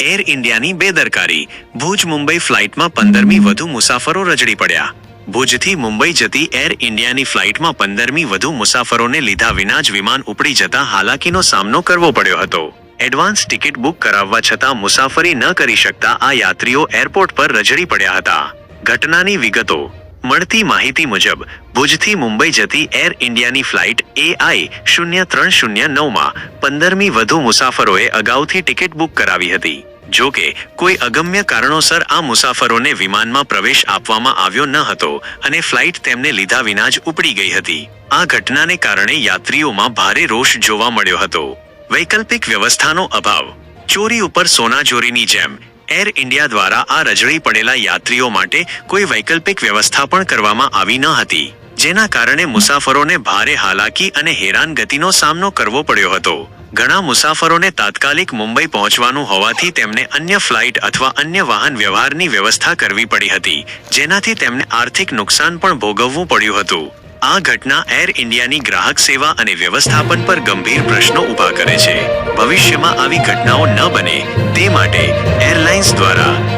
Air ઇન્ડિયાની બેદરકારી. ભુજ મુંબઈ ફ્લાઇટમાં પંદરમી વધુ મુસાફરો રજડી પડ્યા. ભુજથી મુંબઈ જતી એર ઇન્ડિયાની ફ્લાઇટમાં પંદરમી વધુ મુસાફરોને લીધા વિના જ વિમાન ઉપડી જતા હાલાકીનો સામનો કરવો પડ્યો હતો. એડવાન્સ ટિકિટ બુક કરાવવા છતાં મુસાફરી ન કરી શકતા આ યાત્રીઓ એરપોર્ટ પર રજડી પડ્યા હતા. ઘટનાની વિગતો મળતી માહિતી મુજબ, ભુજથી મુંબઈ જતી એર ઇન્ડિયાની ફ્લાઇટ એઆઈ શૂન્ય ત્રણ શૂન્ય નવમાં પંદરમી વધુ મુસાફરોએ અગાઉથી ટિકિટ બુક કરાવી હતી. જો કે કોઈ અગમ્ય કારણોસર આ મુસાફરોને વિમાનમાં પ્રવેશ આપવામાં આવ્યો ન હતો અને ફ્લાઇટ તેમને લીધા વિના જ ઉપડી ગઈ હતી. આ ઘટનાને કારણે યાત્રીઓમાં ભારે રોષ જોવા મળ્યો હતો. વૈકલ્પિક વ્યવસ્થાનો અભાવ. ચોરી ઉપર સોનાચોરીની જેમ એર ઇન્ડિયા દ્વારા આ રજળી પડેલા યાત્રીઓ માટે કોઈ વૈકલ્પિક વ્યવસ્થા પણ કરવામાં આવી ન હતી, જેના કારણે મુસાફરોને ભારે હાલાકી અને હેરાનગતિનો સામનો કરવો પડ્યો હતો. ઘણા મુસાફરોને તાત્કાલિક મુંબઈ પહોંચવાનું હોવાથી તેમને અન્ય ફ્લાઇટ અથવા અન્ય વાહન વ્યવહારની વ્યવસ્થા કરવી પડી હતી, જેનાથી તેમને આર્થિક નુકસાન પણ ભોગવવું પડ્યું હતું. આ ઘટના એર ઇન્ડિયાની ગ્રાહક સેવા અને વ્યવસ્થાપન પર ગંભીર પ્રશ્નો ઊભા કરે છે. ભવિષ્યમાં આવી ઘટનાઓ ન બને તે માટે એરલાઇન્સ દ્વારા